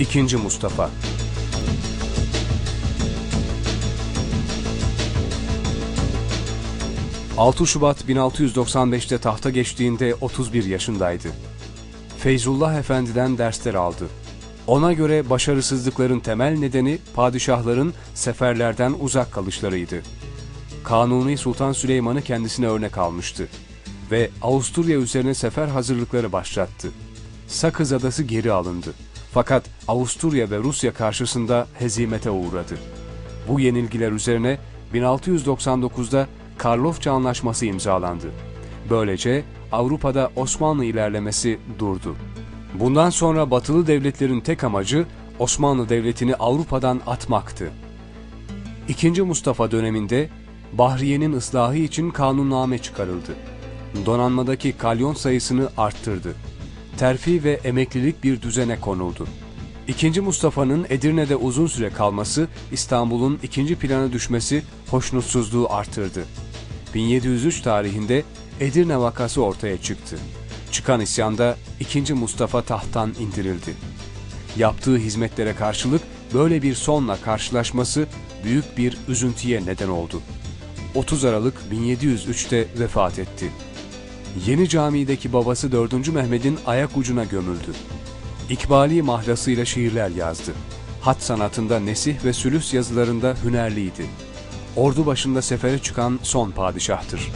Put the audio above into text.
İkinci Mustafa 6 Şubat 1695'te tahta geçtiğinde 31 yaşındaydı. Feyzullah Efendi'den dersler aldı. Ona göre başarısızlıkların temel nedeni padişahların seferlerden uzak kalışlarıydı. Kanuni Sultan Süleyman'ı kendisine örnek almıştı ve Avusturya üzerine sefer hazırlıkları başlattı. Sakız Adası geri alındı. Fakat Avusturya ve Rusya karşısında hezimete uğradı. Bu yenilgiler üzerine 1699'da Karlofça Anlaşması imzalandı. Böylece Avrupa'da Osmanlı ilerlemesi durdu. Bundan sonra batılı devletlerin tek amacı Osmanlı Devleti'ni Avrupa'dan atmaktı. İkinci Mustafa döneminde Bahriye'nin ıslahı için kanunname çıkarıldı. Donanmadaki kalyon sayısını arttırdı. Terfi ve emeklilik bir düzene konuldu. İkinci Mustafa'nın Edirne'de uzun süre kalması, İstanbul'un ikinci plana düşmesi hoşnutsuzluğu artırdı. 1703 tarihinde Edirne vakası ortaya çıktı. Çıkan isyanda 2. Mustafa tahttan indirildi. Yaptığı hizmetlere karşılık böyle bir sonla karşılaşması büyük bir üzüntüye neden oldu. 30 Aralık 1703'te vefat etti. Yeni camideki babası 4. Mehmet'in ayak ucuna gömüldü. İkbali mahlasıyla şiirler yazdı. Hat sanatında nesih ve sülüs yazılarında hünerliydi. Ordu başında sefere çıkan son padişahtır.